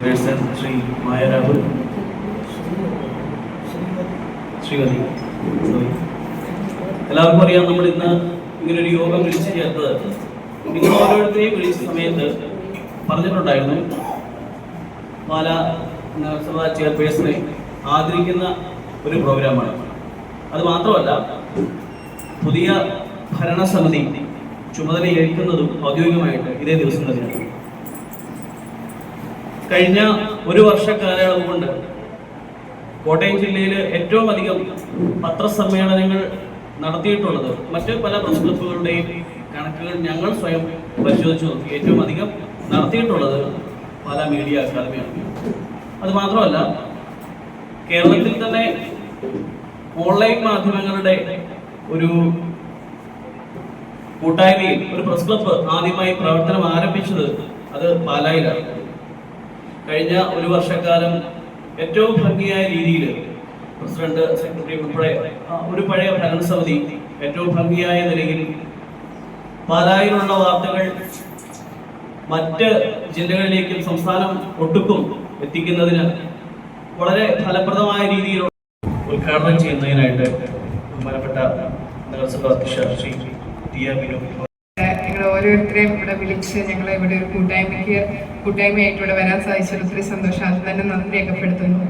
ശ്രീ മായ ശ്രീമതി. എല്ലാവർക്കും അറിയാം നമ്മൾ ഇന്ന് ഇങ്ങനെ ഒരു യോഗം വിളിച്ചു ചേർത്തത് നിങ്ങൾ ഓരോരുത്തരെയും വിളിച്ച സമയത്ത് പറഞ്ഞിട്ടുണ്ടായിരുന്നു പാല നഗരസഭ ചെയർപേഴ്സണെ ആദരിക്കുന്ന ഒരു പ്രോഗ്രാമാണ്. അത് മാത്രമല്ല പുതിയ ഭരണസമിതി ചുമതലയേൽക്കുന്നതും ഔദ്യോഗികമായിട്ട് ഇതേ ദിവസം തന്നെയാണ്. കഴിഞ്ഞ ഒരു വർഷ കാലയളവ് കൊണ്ട് കോട്ടയം ജില്ലയിൽ ഏറ്റവും അധികം പത്രസമ്മേളനങ്ങൾ നടത്തിയിട്ടുള്ളത് മറ്റ് പല പ്രസ് ക്ലബുകളുടെയും കണക്കുകൾ ഞങ്ങൾ സ്വയം പരിശോധിച്ച് നോക്കി. ഏറ്റവും അധികം നടത്തിയിട്ടുള്ളത് പല മീഡിയ അക്കാദമിയാണ്. അത് മാത്രമല്ല കേരളത്തിൽ തന്നെ ഓൺലൈൻ മാധ്യമങ്ങളുടെ ഒരു കൂട്ടായ്മയിൽ ഒരു പ്രസ് ക്ലബ്ബ് ആദ്യമായി പ്രവർത്തനം ആരംഭിച്ചത് അത് പാലായിലാണ്. കഴിഞ്ഞ ഒരു വർഷക്കാലം ഏറ്റവും ഭംഗിയായ രീതിയിൽ പ്രസിഡന്റ് സെക്രട്ടറി ഉൾപ്പെടെ ഒരു പഴയ ഭരണസമിതി ഏറ്റവും ഭംഗിയായ നിലയിൽ പാലായിലുള്ള വാർത്തകൾ മറ്റ് ജില്ലകളിലേക്കും സംസ്ഥാനം ഒട്ടുക്കും എത്തിക്കുന്നതിന് വളരെ ഫലപ്രദമായ രീതിയിൽ ഉദ്ഘാടനം ചെയ്യുന്നതിനായിട്ട് ബഹുമാനപ്പെട്ട നഗരസഭാ അധ്യക്ഷ ശ്രീ ടി ആർ ബിനു നിങ്ങൾ ഓരോരുത്തരെയും ഇവിടെ വിളിച്ച് ഞങ്ങളെ ഇവിടെ ഒരു കൂട്ടായ്മയ്ക്ക് കൂട്ടായ്മയായിട്ട് ഇവിടെ വരാൻ സാധിച്ചത് ഒത്തിരി സന്തോഷം. അത് തന്നെ നന്ദി രേഖപ്പെടുത്തുന്നു.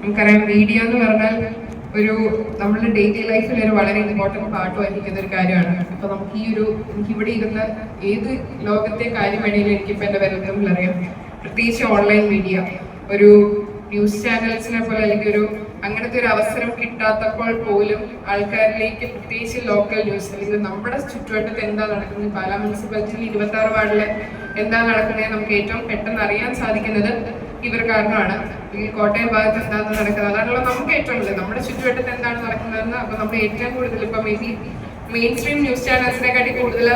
നമുക്കറിയാം മീഡിയ എന്ന് പറഞ്ഞാൽ ഒരു നമ്മുടെ ഡെയിലി ലൈഫിൽ ഒരു വളരെ ഇമ്പോർട്ടന്റ് പാർട്ട് വഹിക്കുന്ന ഒരു കാര്യമാണ്. അപ്പൊ നമുക്ക് ഈ ഒരു എനിക്ക് ഇവിടെ ഇരുന്ന ഏത് ലോകത്തെ കാര്യം വേണമെങ്കിലും എനിക്കിപ്പോൾ എന്റെ വിരൽത്തുമ്പിൽ അറിയാം പ്രത്യേകിച്ച് ഓൺലൈൻ മീഡിയ ഒരു ന്യൂസ് ചാനൽസിനെ പോലെ അല്ലെങ്കിൽ ഒരു അങ്ങനത്തെ ഒരു അവസരം കിട്ടാത്തപ്പോൾ പോലും ആൾക്കാരിലേക്ക് പ്രത്യേകിച്ച് ലോക്കൽ ന്യൂസ് അല്ലെങ്കിൽ നമ്മുടെ ചുറ്റുവട്ടത്ത് എന്താ നടക്കുന്നത്? പാലാ മുനിസിപ്പാലിറ്റിയിൽ ഇരുപത്തി ആറ് വാർഡിൽ എന്താ നടക്കുന്നത് നമുക്ക് ഏറ്റവും പെട്ടെന്ന് അറിയാൻ സാധിക്കുന്നത് ഇവർ കാരണമാണ്. ഈ കോട്ടയം ഭാഗത്ത് എന്താണ് നടക്കുന്നത്? അതാണല്ലോ നമുക്ക് ഏറ്റവും കൂടുതൽ നമ്മുടെ ചുറ്റുവട്ടത്ത് എന്താണ് നടക്കുന്നതെന്ന് അപ്പൊ നമ്മൾ ഏറ്റവും കൂടുതൽ ഇപ്പൊ maybe mainstream news ചാനൽസിനെക്കാട്ടി കൂടുതൽ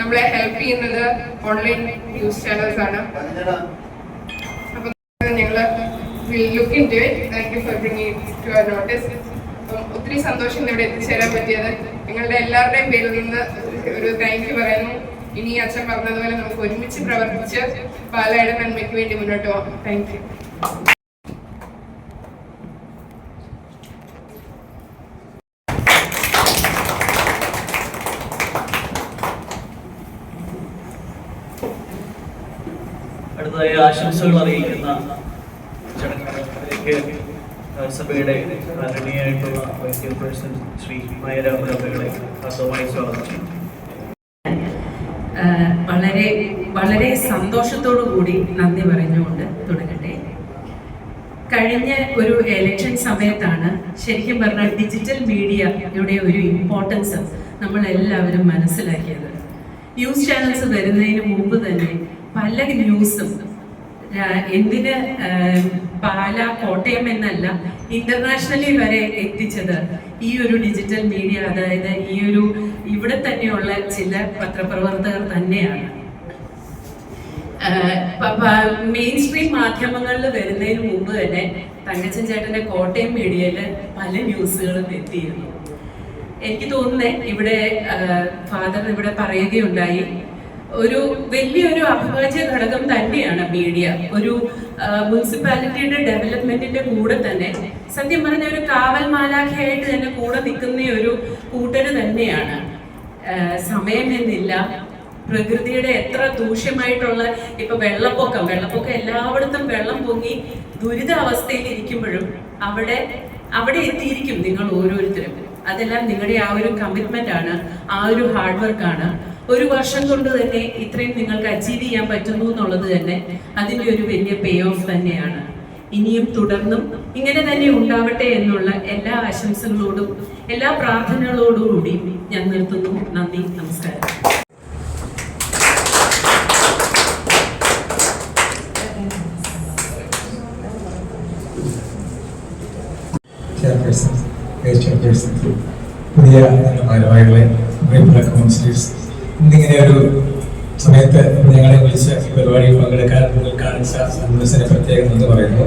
നമ്മളെ ഹെൽപ്പ് ചെയ്യുന്നത് ഓൺലൈൻ ന്യൂസ് ചാനൽസ് ആണ്. Look into it thank you for bringing to our notice അപ്പം ഒത്തിരി സന്തോഷം ഇവിടെ എത്തിച്ചേരാൻ പറ്റിയത്. നിങ്ങളുടെ എല്ലാവരുടെയും പേരിൽ നിന്ന് ഒരു താങ്ക് യു പറയുന്നു. ഇനി അച്ഛൻ പറഞ്ഞതുപോലെ നമുക്ക് ഒരുമിച്ച് പ്രവർത്തിച്ച് പാലയുടെ നന്മയ്ക്ക് വേണ്ടി മുന്നോട്ട് പോകാം. താങ്ക് യു ആശംസകൾ അറിയിക്കുന്ന ചടങ്ങിലേക്ക് സഭയുടെ ആദരണീയായിട്ടുള്ള വൈസ് ചെയർപേഴ്സൺ ശ്രീ മായരാമൻ അവരുടെ ഹ്രസ്വമായി സ്വാഗതം ചെയ്യും വളരെ വളരെ സന്തോഷത്തോടു കൂടി നന്ദി പറഞ്ഞുകൊണ്ട് തുടങ്ങട്ടെ. കഴിഞ്ഞ ഒരു എലക്ഷൻ സമയത്താണ് ശരിക്കും പറഞ്ഞാൽ ഡിജിറ്റൽ മീഡിയയുടെ ഒരു ഇമ്പോർട്ടൻസ് നമ്മൾ എല്ലാവരും മനസ്സിലാക്കിയത്. ന്യൂസ് ചാനൽസ് വരുന്നതിന് മുമ്പ് തന്നെ പല ന്യൂസും എന്തിന് പാല കോട്ടയം എന്നല്ല ഇന്റർനാഷണലി വരെ എത്തിച്ചത് ഈ ഒരു ഡിജിറ്റൽ മീഡിയ അതായത് ഈ ഒരു ഇവിടെ തന്നെയുള്ള ചില പത്രപ്രവർത്തകർ തന്നെയാണ്. മെയിൻ സ്ട്രീം മാധ്യമങ്ങളിൽ വരുന്നതിന് മുമ്പ് തന്നെ തങ്കച്ചൻ ചേട്ടന്റെ കോട്ടയം മീഡിയയിൽ പല ന്യൂസുകളും എത്തിയിരുന്നു. എനിക്ക് തോന്നുന്നേ ഇവിടെ ഫാദർ ഇവിടെ പറയുകയുണ്ടായി. ഒരു വലിയൊരു അവിഭാജ്യ ഘടകം തന്നെയാണ് മീഡിയ. ഒരു മുനിസിപ്പാലിറ്റിയുടെ ഡെവലപ്മെന്റിന്റെ കൂടെ തന്നെ സത്യം പറഞ്ഞ ഒരു കാവൽ മാലാഖയായിട്ട് തന്നെ കൂടെ നിൽക്കുന്ന ഒരു കൂട്ടര് തന്നെയാണ്. സമയമെന്നില്ല പ്രകൃതിയുടെ എത്ര ദൂഷ്യമായിട്ടുള്ള ഇപ്പൊ വെള്ളപ്പൊക്കം വെള്ളപ്പൊക്കം എല്ലായിടത്തും വെള്ളം പൊങ്ങി ദുരിതാവസ്ഥയിൽ ഇരിക്കുമ്പോഴും അവിടെ അവിടെ എത്തിയിരിക്കും നിങ്ങൾ ഓരോരുത്തരും. അതെല്ലാം നിങ്ങളുടെ ആ ഒരു കമ്മിറ്റ്മെന്റ് ആണ് ആ ഒരു ഹാർഡ് വർക്ക് ആണ്. ഒരു വർഷം കൊണ്ട് തന്നെ ഇത്രയും നിങ്ങൾക്ക് അച്ചീവ് ചെയ്യാൻ പറ്റുന്നു എന്നുള്ളത് തന്നെ അതിന്റെ ഒരു വലിയ പേ ഓഫ് തന്നെയാണ്. ഇനിയും തുടർന്നും ഇങ്ങനെ തന്നെ ഉണ്ടാവട്ടെ എന്നുള്ള എല്ലാ ആശംസകളോടും എല്ലാ പ്രാർത്ഥനകളോടും കൂടി ഞാൻ നിർത്തുന്നു. നന്ദി നമസ്കാരം. ചെയർപേഴ്സൺ ചെയർപേഴ്സൺ പുതിയ ഭാരവാഹികളെ കൗൺസിലേഴ്സ് ഇന്നിങ്ങനെ ഒരു സമയത്ത് ഞങ്ങളെ വിളിച്ച് പരിപാടിയിൽ പങ്കെടുക്കാൻ നിങ്ങൾ കാണിച്ച സന്മനസ്സിനെ പ്രത്യേകം എന്ന് പറയുന്നു.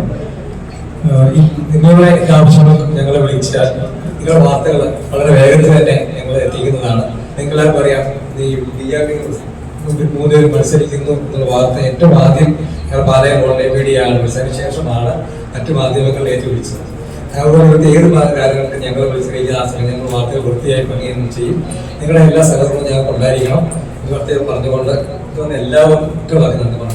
നിങ്ങളുടെ ആവശ്യങ്ങൾ ഞങ്ങളെ വിളിച്ചാൽ നിങ്ങളുടെ വാർത്തകൾ വളരെ വേഗത്തിൽ തന്നെ ഞങ്ങൾ എത്തിക്കുന്നതാണ്. നിങ്ങളെ പറയാം ഈ ബി ആർ മുമ്പിൽ മൂന്ന് പേര് മത്സരിക്കുന്നു. എന്നുള്ള വാർത്ത ഏറ്റവും ആദ്യം ഞങ്ങൾ പാലയം ഓൺലൈൻ മീഡിയ ആണ് വിളിച്ചതിന് ശേഷമാണ് മറ്റു മാധ്യമങ്ങളിലേക്ക് ഏറ്റുപിടിച്ചത് അതുപോലെ ഏത് കാര്യങ്ങൾക്ക് ഞങ്ങൾ വിളിച്ചിരിക്കുന്ന ആ സമയം ഞങ്ങൾ വാർത്തകൾ വൃത്തിയായി ചെയ്യും. നിങ്ങളുടെ എല്ലാ സഹകരണവും ഞങ്ങൾക്ക് ഉണ്ടായിരിക്കണം. പ്രത്യേകം പറഞ്ഞുകൊണ്ട് എല്ലാവരും വാക്കി പറഞ്ഞു.